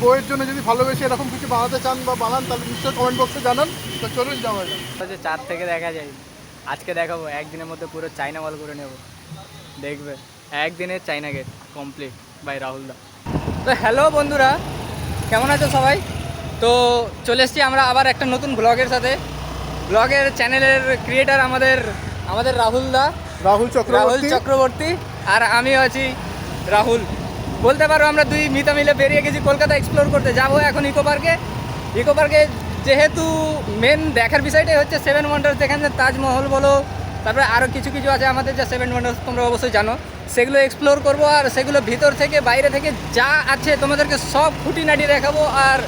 বইয়ের জন্য যদি ভালোবেসে এরকম কিছু বানাতে চান বা বানান তাহলে নিশ্চয়ই কমেন্ট বক্সে জানান। তো চলুন যাওয়া যাক। হচ্ছে চার থেকে দেখা যায় আজকে দেখাবো একদিনের মধ্যে পুরো চাইনা বল করে নেব। দেখবে একদিনে China gate complete by Rahul দা। তো হ্যালো বন্ধুরা কেমন আছো সবাই? তো চলে এসছি আমরা আবার একটা নতুন ব্লগের সাথে। ব্লগের চ্যানেলের ক্রিয়েটার আমাদের আমাদের রাহুল দা। রাহুল রাহুল চক্রবর্তী চক্রবর্তী আর আমি আছি রাহুল। বলতে পারো আমরা দুই মিতা মিলে বেরিয়ে গেছি কলকাতা এক্সপ্লোর করতে। যাব এখন ইকো পার্কে ইকো পার্কে যেহেতু মেন দেখার বিষয়টাই হচ্ছে সেভেন ওয়ান্ডার যেখানে তাজমহল বলো, তারপরে আরও কিছু কিছু আছে আমাদের যা সেভেন ওয়ান্ডার তোমরা অবশ্যই জানো। সেগুলো এক্সপ্লোর করব আর সেগুলো ভিতর থেকে, বাইরে থেকে যা আছে তোমাদেরকে সব খুঁটিনাটি দেখাবো আর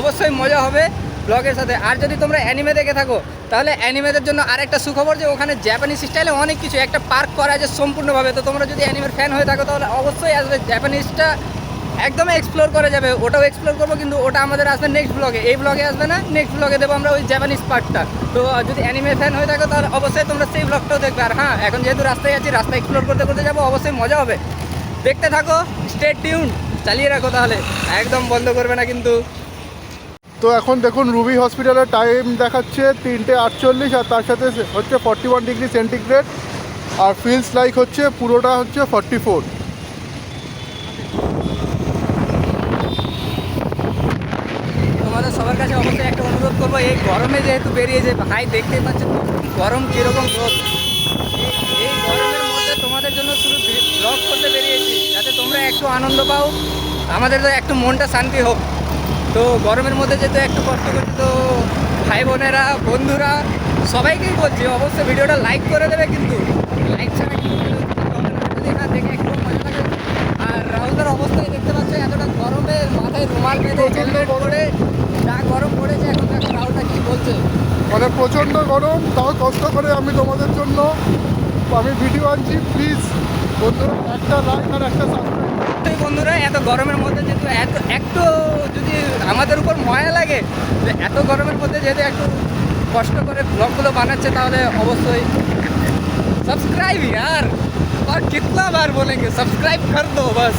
অবশ্যই মজা হবে। ব্লগের সাথে। আর যদি তোমরা অ্যানিমে দেখে থাকো, তাহলে অ্যানিমেদের জন্য আরেকটা সুখবর যে ওখানে জাপানিজ স্টাইলে অনেক কিছু, একটা পার্ক করা আছে সম্পূর্ণভাবে। তো তোমরা যদি অ্যানিমের ফ্যান হয়ে থাকো, তাহলে অবশ্যই আসবে। জাপানিজটা একদমই এক্সপ্লোর করা যাবে। ওটাও এক্সপ্লোর করব, কিন্তু ওটা আমাদের আসবে নেক্সট ব্লগে এই ব্লগে আসবে না নেক্সট ব্লগে দেবো আমরা ওই জাপানিজ পার্টটা তো যদি অ্যানিমে ফ্যান হয়ে থাকো, তাহলে অবশ্যই তোমরা সেই ব্লগটাও দেখবে। আর হ্যাঁ এখন যেহেতু রাস্তায় আছি, রাস্তা এক্সপ্লোর করতে করতে যাব, অবশ্যই মজা হবে। দেখতে থাকো স্টেট টিউন চালিয়ে রাখো তাহলে। একদম বন্ধ করবে না কিন্তু। তো এখন দেখুন রুবি হসপিটালের টাইম দেখাচ্ছে তিনটে আটচল্লিশ আর তার সাথে হচ্ছে ফর্টি ওয়ান ডিগ্রি সেন্টিগ্রেড আর ফিলস লাইক হচ্ছে পুরোটা হচ্ছে ফর্টি ফোর তোমাদের সবার কাছে অবশ্যই একটা অনুরোধ করব, এই গরমে যেহেতু বেরিয়েছে ভাই দেখতেই পাচ্ছেন গরম কীরকম এই- গরমের মধ্যে তোমাদের জন্য শুধু ব্লগ করতে বেরিয়েছি, যাতে তোমরা একটু আনন্দ পাও, আমাদের একটু মনটা শান্তি হোক। তো গরমের মধ্যে যেহেতু একটু কষ্ট করছি তো ভাই বোনেরা, বন্ধুরা, সবাইকেই বলছি, অবশ্যই ভিডিওটা লাইক করে দেবে কিন্তু। লাইক ছাড়া কিন্তু। দেখে একটু মজা লাগে। আর রাহুলদার অবস্থায় দেখতে পাচ্ছ এতটা গরমে মাথায় রুমাল বেঁধে হেলমেট পরে যা গরম পড়েছে, এখন দেখো রাহুলদা কি বলছে। মানে প্রচণ্ড গরম, তাও কষ্ট করে আমি তোমাদের জন্য আমি ভিডিও আনছি। প্লিজ বন্ধুরা, একটা লাইক আর একটা সাবস্ক্রাইব তো এই বন্ধুরা এত গরমের মধ্যে যেহেতু এত একটু যদি আমাদের উপর ময়া লাগে যে এত গরমের মধ্যে যেহেতু একটু কষ্ট করে ব্লগগুলো বানাচ্ছে তাহলে অবশ্যই सब्सक्राइब यार और कितना बार बोलेंगे सब्सक्राइब कर दो बस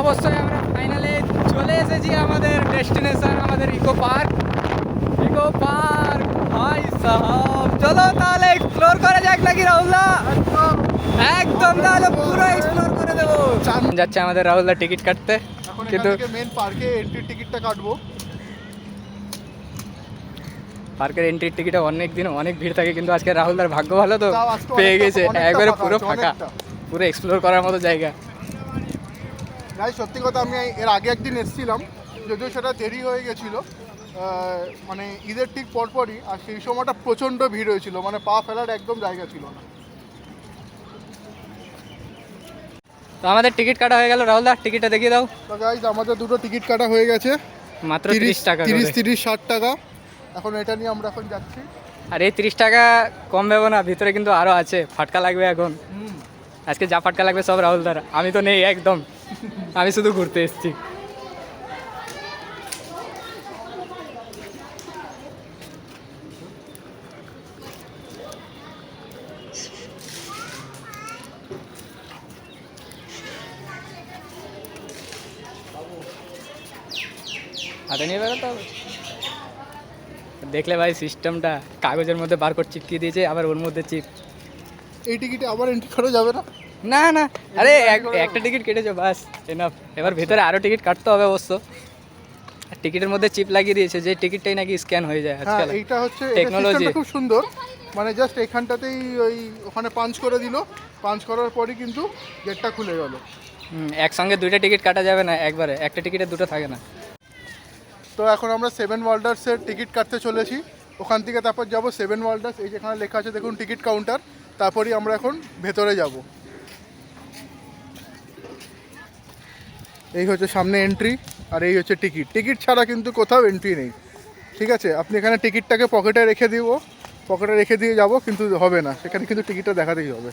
অবশ্যই আমরা ফাইনালে চলে এসেছি আমাদের ডেস্টিনেশন আমাদের ইকো পার্ক ইকো পার্ক ভাই সাহাব। চলো তাহলে এক্সপ্লোর করা যাক নাকি রাহুলদা একদম। তাহলে পুরো এক্সপ্লোর করে দেবো। যাচ্ছে আমাদের রাহুলদা টিকিট কাটতে। কিন্তু মেন পার্কে এন্ট্রি টিকিটটা কাটবো। পার্কের এন্ট্রির টিকিটে অনেক দিন অনেক ভিড় থাকে কিন্তু আজকে রাহুলদার ভাগ্য ভালো তো পেয়ে গেছে। একবারে পুরো ফাঁকা। পুরো এক্সপ্লোর করার মতো জায়গা। গাই সত্যি কথা আমি এর আগে একদিন এসেছিলাম যদিও সেটা দেরি হয়ে গেছিল। মানে ঈদের ঠিক পরপরই আর সেই সময়টা প্রচণ্ড ভিড় হয়েছিল মানে পা ফেলার একদম জায়গা ছিল না। তো আমাদের টিকিট কাটা হয়ে গেল। রাহুলদা টিকিটটা দেখিয়ে দাও। তো গাইজ আমাদের দুটো টিকিট কাটা হয়ে গেছে। মাত্র তিরিশ টাকা তিরিশ। তিরিশ ষাট টাকা। এখন এটা নিয়ে আমরা এখন যাচ্ছি। আর এই তিরিশ টাকা কম ভেবো না ভিতরে কিন্তু আরও আছে ফাটকা লাগবে এখন। আজকে যা ফাটকা লাগবে সব রাহুল দ্বারা আমি তো নেই একদম। আমি শুধু ঘুরতে এসেছি। হাতে নিয়ে বেরোতে হবে। দেখলে ভাই সিস্টেমটা, কাগজের মধ্যে বারকোড চিপকিয়ে দিয়েছে, আবার ওর মধ্যে চিপ। এই টিকিটে আবার এন্ট্রি করা যাবে না? না না। আরে একটা টিকিট কেটেছো বাস এনাফ এবার ভেতরে আরও টিকিট কাটতে হবে অবশ্য। টিকিটের মধ্যে চিপ লাগিয়ে দিয়েছে যে টিকিটটাই নাকি স্ক্যান হয়ে যায় হ্যাঁ আজকাল। এইটা হচ্ছে টেকনোলজি খুব সুন্দর। মানে জাস্ট এখানটাতেই ওই ওখানে পাঞ্চ করে দিল। পাঞ্চ করার পরই কিন্তু গেটটা খুলে গেল। একসঙ্গে দুইটা টিকিট কাটা যাবে না একবারে। একটা টিকিটে দুটো থাকে না। তো এখন আমরা সেভেন ওয়ার্ল্ডার্সের টিকিট কাটতে চলেছি। ওখান থেকে তারপর যাব সেভেন ওয়ার্ল্ডার্স এই যেখানে লেখা আছে দেখুন টিকিট কাউন্টার তারপরই আমরা এখন ভেতরে যাব। এই হচ্ছে সামনে এন্ট্রি আর এই হচ্ছে টিকিট টিকিট ছাড়া কিন্তু কোথাও এন্ট্রি নেই। ঠিক আছে? আপনি এখানে টিকিটটাকে পকেটে রেখে দিব। পকেটে রেখে দিয়ে যাব, কিন্তু হবে না। সেখানে কিন্তু টিকিটটা দেখাতেই হবে।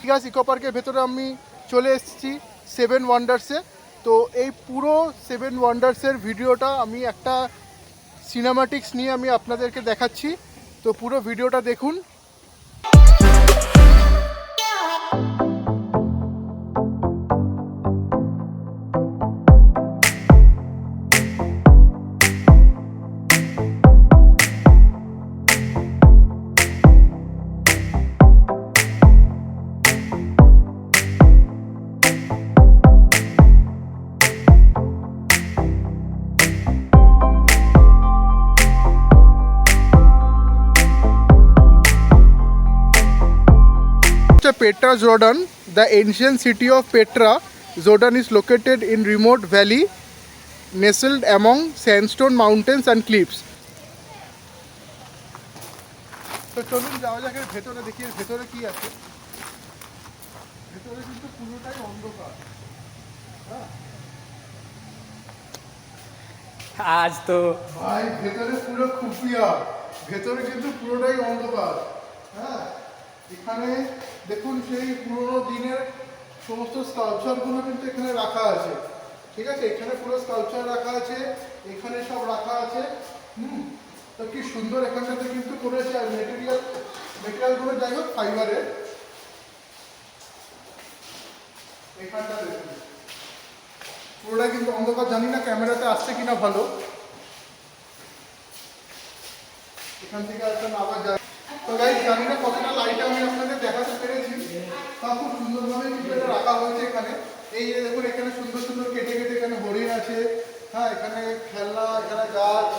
ঠিক আছে ইকো পার্কের ভেতরে আমি চলে এসেছি সেভেন ওয়ান্ডার্সে তো এই পুরো সেভেন ওয়ান্ডার্সের ভিডিওটা আমি একটা সিনেমাটিক্স নিয়ে আমি আপনাদেরকে দেখাচ্ছি। তো পুরো ভিডিওটা দেখুন। হচ্ছে Petra Jordan the ancient city of Petra Jordan is located in remote valley nestled among sandstone mountains and cliffs. তো চলুন যাওয়া যাক এর ভেতরে দেখি এর ভেতরে কি আছে? ভেতরে কিন্তু পুরোটাই অন্ধকার। আজ তো ভাই ভেতরে পুরো খুফিয়া ভেতরে কিন্তু পুরোটাই অন্ধকার। হ্যাঁ। এখানে দেখুন সেই পুরোনো দিনের সমস্ত স্কালচারগুলো কিন্তু এখানে রাখা আছে। ঠিক আছে? এখানে পুরো স্কালচার রাখা আছে, এখানে সব রাখা আছে। হুম? তো কি সুন্দর এখানটাতে কিন্তু করেছে আর মেটেরিয়াল মেটেরিয়ালগুলো যাই হোক ফাইবারের এখানটা পুরোটা কিন্তু অন্ধকার, জানি না ক্যামেরাতে আসছে কিনা ভালো। এখান থেকে একটা আবার তো গাইজ জানি না কতটা লাইট আমি আপনাদের দেখাতে পেরেছি তা খুব সুন্দরভাবে কিন্তু এটা রাখা হয়েছে এখানে। এই যে দেখুন, এখানে সুন্দর সুন্দর কেটে কেটে এখানে হরিণ আছে হ্যাঁ এখানে খেলনা, এখানে গাছ,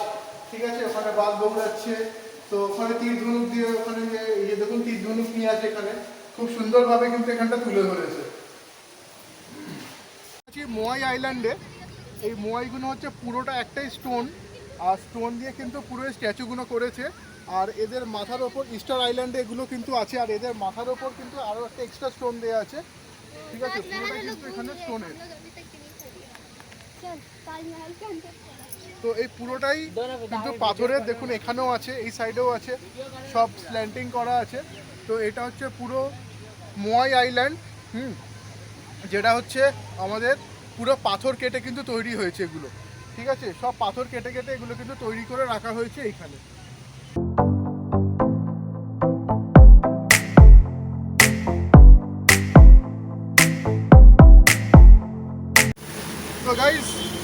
ঠিক আছে, ওখানে বাঘ দৌড়াচ্ছে। তো ওখানে তীর ধনুক দিয়ে ওখানে যে ইয়ে দেখুন, তীর ধনুক নিয়ে আছে এখানে। খুব সুন্দরভাবে কিন্তু এখানটা তুলে ধরেছে। মোয়াই আইল্যান্ডে এই মোয়াইগুলো হচ্ছে পুরোটা একটাই স্টোন আর স্টোন দিয়ে কিন্তু পুরো স্ট্যাচুগুলো করেছে। আর এদের মাথার ওপর স্টার আইল্যান্ডে এগুলো কিন্তু আছে আর এদের মাথার ওপর কিন্তু আরও একটা এক্সট্রা স্টোন দেওয়া আছে। ঠিক আছে কিন্তু এখানে স্টোনের তো এই পুরোটাই কিন্তু পাথরের দেখুন এখানেও আছে এই সাইডেও আছে সব স্ল্যান্টিং করা আছে। তো এটা হচ্ছে পুরো মোয়াই আইল্যান্ড হুম যেটা হচ্ছে আমাদের পুরো পাথর কেটে কিন্তু তৈরি হয়েছে এগুলো। ঠিক আছে সব পাথর কেটে কেটে এগুলো কিন্তু তৈরি করে রাখা হয়েছে এইখানে।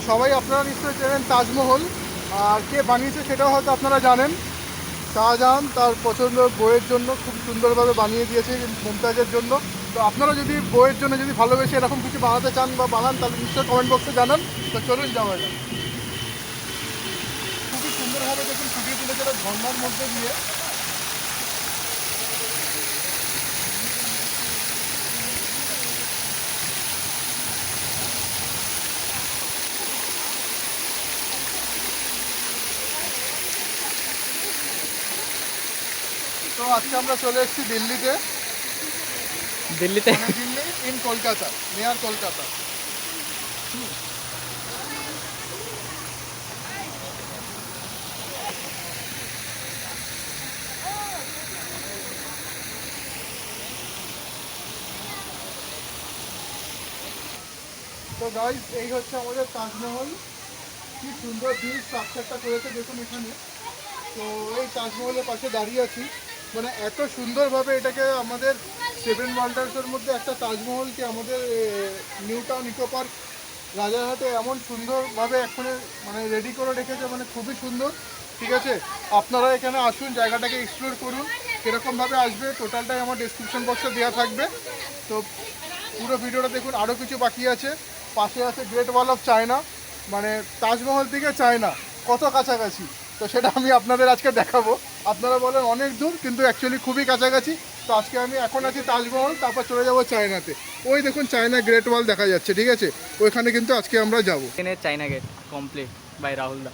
সবাই আপনারা নিশ্চয়ই চেনেন তাজমহল। আর কে বানিয়েছে সেটাও হয়তো আপনারা জানেন। শাহজাহান তার পছন্দ বইয়ের জন্য খুব সুন্দরভাবে বানিয়ে দিয়েছে মুমতাজের জন্য। তো আপনারা যদি বইয়ের জন্য যদি ভালোবেসে এরকম কিছু বানাতে চান বা বানান, তাহলে নিশ্চয়ই কমেন্ট বক্সে জানান। তো চলুন যাওয়া যাক। খুবই সুন্দরভাবে দেখুন ফুটিয়ে তুলেছে ঝর্ণার মধ্যে দিয়ে। তো আজকে আমরা চলে এসেছি দিল্লিতে। দিল্লিতে? মানে দিল্লি ইন কলকাতা নিয়ার কলকাতা। তো গাইস এই হচ্ছে আমাদের তাজমহল। কি সুন্দর বিল স্ট্রাকচারটা করেছে দেখুন এখানে। তো এই তাজমহলের পাশে দাঁড়িয়ে আছি। মানে এত সুন্দরভাবে এটাকে আমাদের সেভেন ওয়ান্ডার্সের মধ্যে একটা তাজমহলকে আমাদের নিউ টাউন ইকো পার্ক রাজারহাটে এমন সুন্দরভাবে এখানে মানে রেডি করে রেখেছে মানে খুবই সুন্দর। ঠিক আছে? আপনারা এখানে আসুন, জায়গাটাকে এক্সপ্লোর করুন। কীরকমভাবে আসবে টোটালটাই আমার ডিসক্রিপশন বক্সে দেওয়া থাকবে। তো পুরো ভিডিওটা দেখুন, আরও কিছু বাকি আছে। পাশে আছে গ্রেট ওয়াল অফ চায়না মানে তাজমহল থেকে চায়না, কত কাছাকাছি। তো সেটা আমি আপনাদের আজকে দেখাবো। আপনারা বলেন অনেক দূর কিন্তু অ্যাকচুয়ালি খুবই কাছাকাছি। তো আজকে আমি এখন আছি তাজমহল তারপর চলে যাব চায়নাতে। ওই দেখুন চায়না গ্রেট ওয়াল দেখা যাচ্ছে ঠিক আছে? ওইখানে কিন্তু আজকে আমরা যাব। China gate complete by Rahul দা।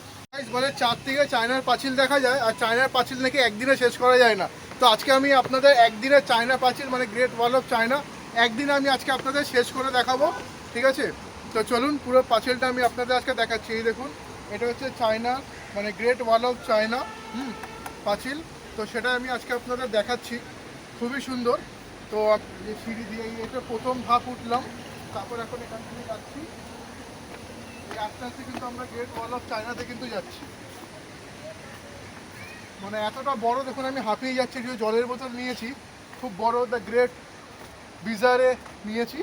বলে চার থেকে চায়নার পাঁচিল দেখা যায় আর চায়নার পাঁচিল নাকি একদিনে শেষ করা যায় না। তো আজকে আমি আপনাদের একদিনে চায়না পাঁচিল মানে গ্রেট ওয়াল অফ চায়না একদিনে আমি আজকে আপনাদের শেষ করে দেখাবো ঠিক আছে? তো চলুন পুরো পাঁচিলটা আমি আপনাদের আজকে দেখাচ্ছি এই দেখুন। এটা হচ্ছে চায়না মানে গ্রেট ওয়াল অফ চায়না হুম, পাঁচিল। তো সেটা আমি আজকে আপনাদের দেখাচ্ছি। খুবই সুন্দর। তো যে সিঁড়ি দিয়ে এটা প্রথম ধাপ উঠলাম। তারপর এখন এখান থেকে যাচ্ছি। এই আস্তে আস্তে কিন্তু আমরা গ্রেট ওয়াল অফ চায়নাতে কিন্তু যাচ্ছি। মানে এতটা বড়, দেখুন আমি হাঁপিয়ে যাচ্ছি যে জলের বোতল নিয়েছি। খুব বড় দ্য গ্রেট বিজারে নিয়েছি।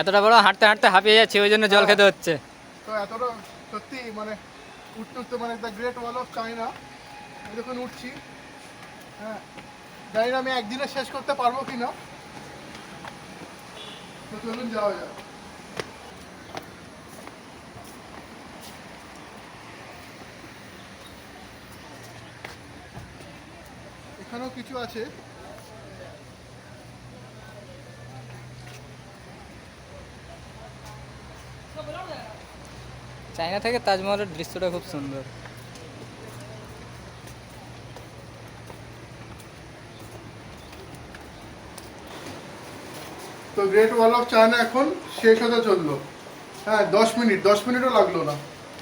এতটা বড় হাঁটতে হাঁটতে হাঁপিয়ে যাচ্ছে, ওই জন্য জল খেতে হচ্ছে। তো এতটা সত্যি মানে উঠতে উঠতে মানে the great wall of China এই দেখুন উঠছি। হ্যাঁ। জানি না আমি একদিনে শেষ করতে পারব কি না তো চলুন যাওয়া যাক। এখানেও কিছু আছে। চাইনা থেকে তাজমহলের দৃশ্যটা খুব সুন্দর। তো গ্রেট ওয়াল অফ চায়না এখন শেষ হতে চলল। হ্যাঁ দশ মিনিট দশ মিনিটও লাগল না।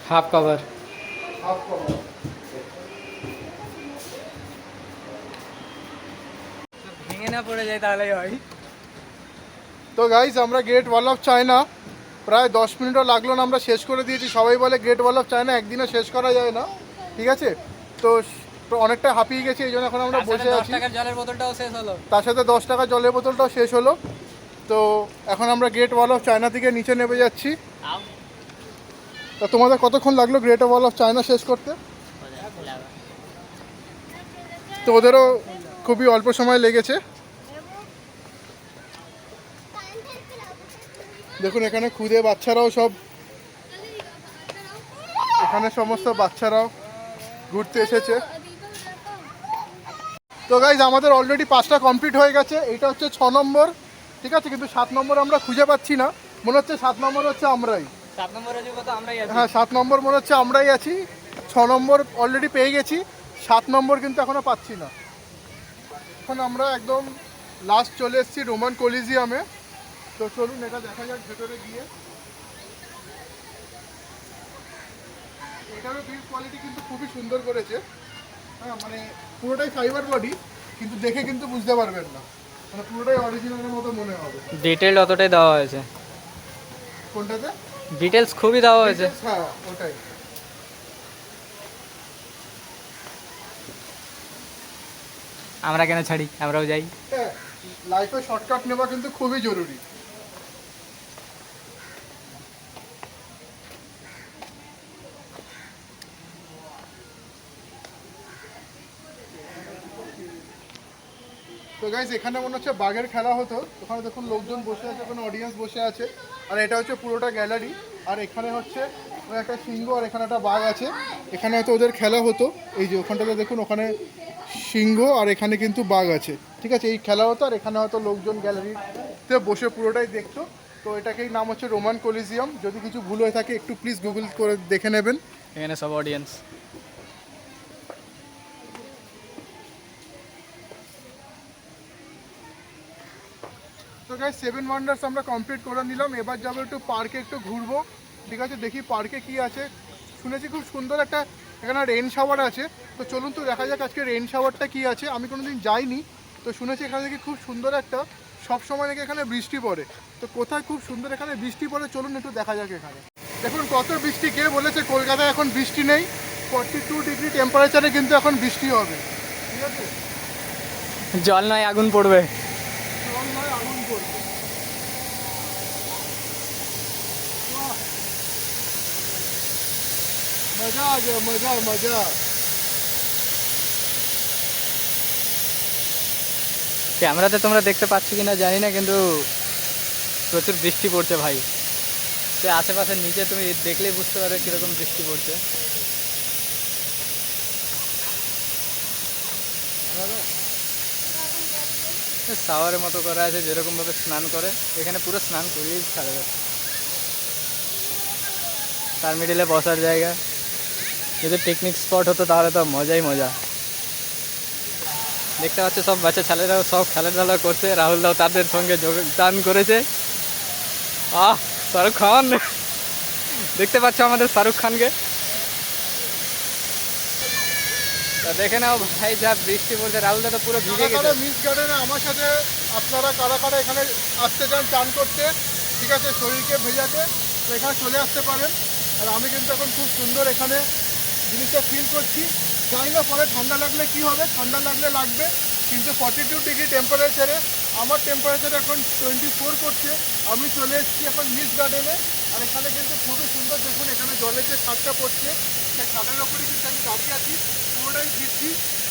হাফ কভার হাফ কভার ভেঙে না পড়ে যায় তাহলেই হয়। তো গাইজ আমরা গ্রেট ওয়াল অফ চায়না প্রায় দশ মিনিটও লাগল না আমরা শেষ করে দিয়েছি। সবাই বলে গ্রেট ওয়াল অফ চায়না একদিনে শেষ করা যায় না ঠিক আছে? তো অনেকটা হাঁপিয়ে গেছি এই জন্য এখন আমরা বসে আছি। জলের বোতলটাও শেষ হলো। তার সাথে দশ টাকা জলের বোতলটাও শেষ হলো। তো এখন আমরা গ্রেট ওয়াল অফ চায়না থেকে নিচে নেমে যাচ্ছি। তো তোমাদের কতক্ষণ লাগল গ্রেট ওয়াল অফ চায়না শেষ করতে? তো ওদেরও খুবই অল্প সময় লেগেছে। দেখুন এখানে খুদে বাচ্চারাও সব। এখানে সমস্ত বাচ্চারাও ঘুরতে এসেছে। তো গাইজ আমাদের অলরেডি পাঁচটা কমপ্লিট হয়ে গেছে। এটা হচ্ছে ছ নম্বর। ঠিক আছে কিন্তু সাত নম্বর আমরা খুঁজে পাচ্ছি না। মনে হচ্ছে সাত নম্বর হচ্ছে আমরাই। হ্যাঁ সাত নম্বর মনে হচ্ছে আমরাই আছি। ছ নম্বর অলরেডি পেয়ে গেছি। সাত নম্বর কিন্তু এখনও পাচ্ছি না। এখন আমরা একদম লাস্ট চলে এসেছি রোমান কলিজিয়ামে তো চলুন এটা দেখা যাক ভেতরে গিয়ে। এটারও বিল্ড কোয়ালিটি কিন্তু খুবই সুন্দর করেছে। হ্যাঁ মানে পুরোটাই ফাইবার বডি কিন্তু দেখে কিন্তু বুঝতে পারবেন না। মানে পুরোটাই অরিজিনালের মতো মনে হবে। ডিটেল অতটাই দেওয়া হয়েছে। কোনটাতে? ডিটেলস খুবই দেওয়া হয়েছে। হ্যাঁ ওটাই। আমরা কেন ছাড়ি? আমরাও যাই। হ্যাঁ লাইফে শর্টকাট নেওয়া কিন্তু খুবই জরুরি। গাইজ এখানে মনে হচ্ছে বাঘের খেলা হতো। ওখানে দেখুন লোকজন বসে আছে, ওখানে অডিয়েন্স বসে আছে। আর এটা হচ্ছে পুরোটা গ্যালারি আর এখানে হচ্ছে একটা সিংহ আর এখানে একটা বাঘ আছে। এখানে হয়তো ওদের খেলা হতো। এই যে ওখানটাতে দেখুন, ওখানে সিংহ আর এখানে কিন্তু বাঘ আছে। ঠিক আছে, এই খেলা হতো আর এখানে হয়তো লোকজন গ্যালারিতে বসে পুরোটাই দেখতো। তো এটাকেই নাম হচ্ছে রোমান কলিজিয়াম যদি কিছু ভুল হয়ে থাকে, একটু প্লিজ গুগল করে দেখে নেবেন। এখানে সব অডিয়েন্স গাইস সেভেন ওয়ান্ডার্স আমরা কমপ্লিট করে নিলাম। এবার যাব একটু পার্কে একটু ঘুরবো। ঠিক আছে, দেখি পার্কে কি আছে। শুনেছি খুব সুন্দর একটা এখানে রেন শাওয়ার আছে। তো চলুন তো দেখা যাক আজকে রেন শাওয়ারটা কি আছে। আমি কোনোদিন যাইনি। তো শুনেছি এখানে থেকে খুব সুন্দর একটা সব সময় নাকি এখানে বৃষ্টি পড়ে। তো কোথায় খুব সুন্দর এখানে বৃষ্টি পড়ে, চলুন একটু দেখা যাক এখানে। দেখুন, কত বৃষ্টি, কে বলেছে কলকাতায় এখন বৃষ্টি নেই। ফর্টি টু ডিগ্রি টেম্পারেচারে কিন্তু এখন বৃষ্টি হবে। ঠিক আছে? জল নয়, আগুন পড়বে। জল আগুন করবে। মজা আছে মজা মজা। ক্যামেরাতে তোমরা দেখতে পাচ্ছ কি না জানি না কিন্তু প্রচুর বৃষ্টি পড়ছে ভাই। সে আশেপাশের নিচে তুমি দেখলেই বুঝতে পারবে কীরকম বৃষ্টি পড়ছে। সাওয়ারের মতো করা আছে, যেরকমভাবে স্নান করে। এখানে পুরো স্নান করিয়েই ছাড়া যাচ্ছে। তার মিডিলে বসার জায়গা। যদি পিকনিক স্পট হতো তাহলে তো মজাই মজা। দেখতে পাচ্ছে সব বাচ্চা ছেলেরাও, সব খেলাধুলা করছে। রাহুল দাও তাদের সঙ্গে যোগদান করেছে। আহ, শাহরুখ খান! দেখতে পাচ্ছ আমাদের শাহরুখ খানকে। তা দেখে নাও ভাই যা বৃষ্টি পড়ছে রাহুল দাদা পুরো ভিজে গেছে। মিস গার্ডেনে আমার সাথে আপনারা কারা কারা এখানে আসতে চান চান করতে ঠিক আছে শরীরকে ভেজাতে তো এখানে চলে আসতে পারেন। আর আমি কিন্তু এখন খুব সুন্দর এখানে জিনিসটা ফিল করছি। জানি না পরে ঠান্ডা লাগলে কি হবে ঠান্ডা লাগলে লাগবে কিন্তু ফর্টি টু ডিগ্রি টেম্পারেচারে আমার টেম্পারেচার এখন টোয়েন্টি ফোর করছে। আমি চলে এসেছি এখন মিস গার্ডেনে আর এখানে কিন্তু খুবই সুন্দর দেখুন এখানে জলের যে ছাদটা পড়ছে সেই ছাদের ওপরে কিন্তু আমি দাঁড়িয়ে আছি। পুরোটাই ভিজছি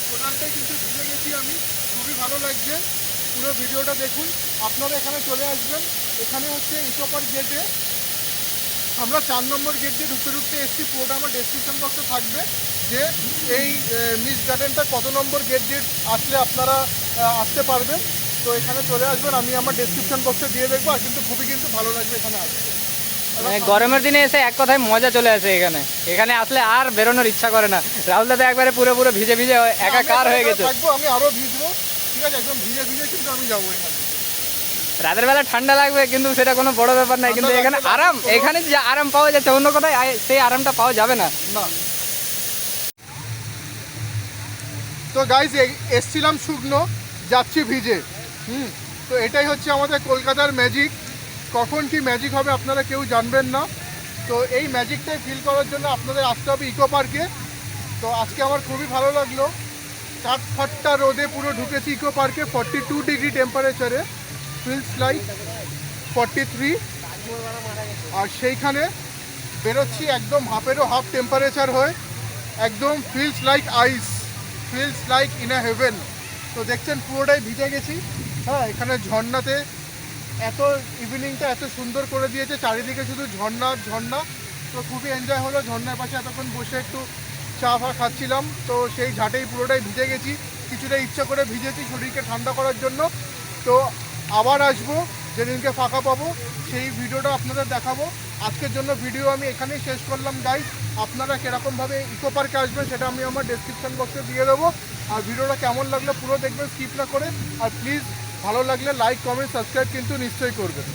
টোটালটাই কিন্তু ভিজে গেছি আমি। খুবই ভালো লাগছে। পুরো ভিডিওটা দেখুন। আপনারা এখানে চলে আসবেন। এখানে হচ্ছে ইকো পার্ক গেটে আমরা চার নম্বর গেট দিয়ে ঢুকতে ঢুকতে এসেছি। পুরোটা আমার ডেসক্রিপশন বক্সে থাকবে যে এই মিস গার্ডেনটা কত নম্বর গেট দিয়ে আসলে আপনারা আসতে পারবেন। তো এখানে চলে আসবেন। আমি আমার ডেসক্রিপশন বক্সে দিয়ে দেখব। আর কিন্তু খুবই কিন্তু ভালো লাগবে এখানে আসতে। গরমের দিনে এসে এক কথায় মজা চলে আসে এখানে। এখানে আসলে আর বেরোনোর ইচ্ছা করে না। রাহুল দাদা একবারে পুরো পুরো ভিজে ভিজে একাকার হয়ে গেছে। আমি আরও ভিজবো। ঠিক আছে একদম ভিজে ভিজে কিন্তু আমি যাব রাতের বেলা ঠান্ডা লাগবে কিন্তু সেটা কোনো বড় ব্যাপার নাই। কিন্তু এখানে আরাম এখানে যে আরাম পাওয়া যাচ্ছে অন্য কোথায় সেই আরামটা পাওয়া যাবে না। না। তো গাইজ এসছিলাম শুকনো যাচ্ছি ভিজে। হুম তো এটাই হচ্ছে আমাদের কলকাতার ম্যাজিক কখন কি ম্যাজিক হবে আপনারা কেউ জানবেন না। তো এই ম্যাজিকটাই ফিল করার জন্য আপনাদের আসতে হবে ইকো পার্কে তো আজকে আমার খুবই ভালো লাগল। চার ফাট্টা রোদে পুরো ঢুকেছি ইকো পার্কে ফর্টি টু ডিগ্রি টেম্পারেচারে ফিলস লাইক ফর্টি থ্রি আর সেইখানে বেরোচ্ছি একদম হাফেরও হাফ টেম্পারেচার হয়ে। একদম feels like ice feels like in a heaven তো দেখছেন পুরোটাই ভিজে গেছি। হ্যাঁ এখানে ঝর্ণাতে এত ইভিনিংটা এত সুন্দর করে দিয়েছে, চারিদিকে শুধু ঝর্ণা ঝর্ণা। তো খুবই এনজয় হলো, ঝর্ণার পাশে এতক্ষণ বসে একটু চা ফা খাচ্ছিলাম। তো সেই ঘাটেই পুরোটাই ভিজে গেছি। কিছুটা ইচ্ছা করে ভিজেছি শরীরকে ঠান্ডা করার জন্য। তো আবার আসব, যেদিনকে ফাঁকা পাবো, সেই ভিডিওটা আপনাদের দেখাবো। আজকের জন্য ভিডিও আমি এখানেই শেষ করলাম গাইজ আপনারা কীরকমভাবে ইকো পার্কে আসবেন সেটা আমি আমার ডেসক্রিপশন বক্সে দিয়ে দেবো। আর ভিডিওটা কেমন লাগল পুরো দেখবেন স্কিপ না করে। আর প্লিজ ভালো লাগলে লাইক কমেন্ট সাবস্ক্রাইব কিন্তু নিশ্চয়ই করবেন।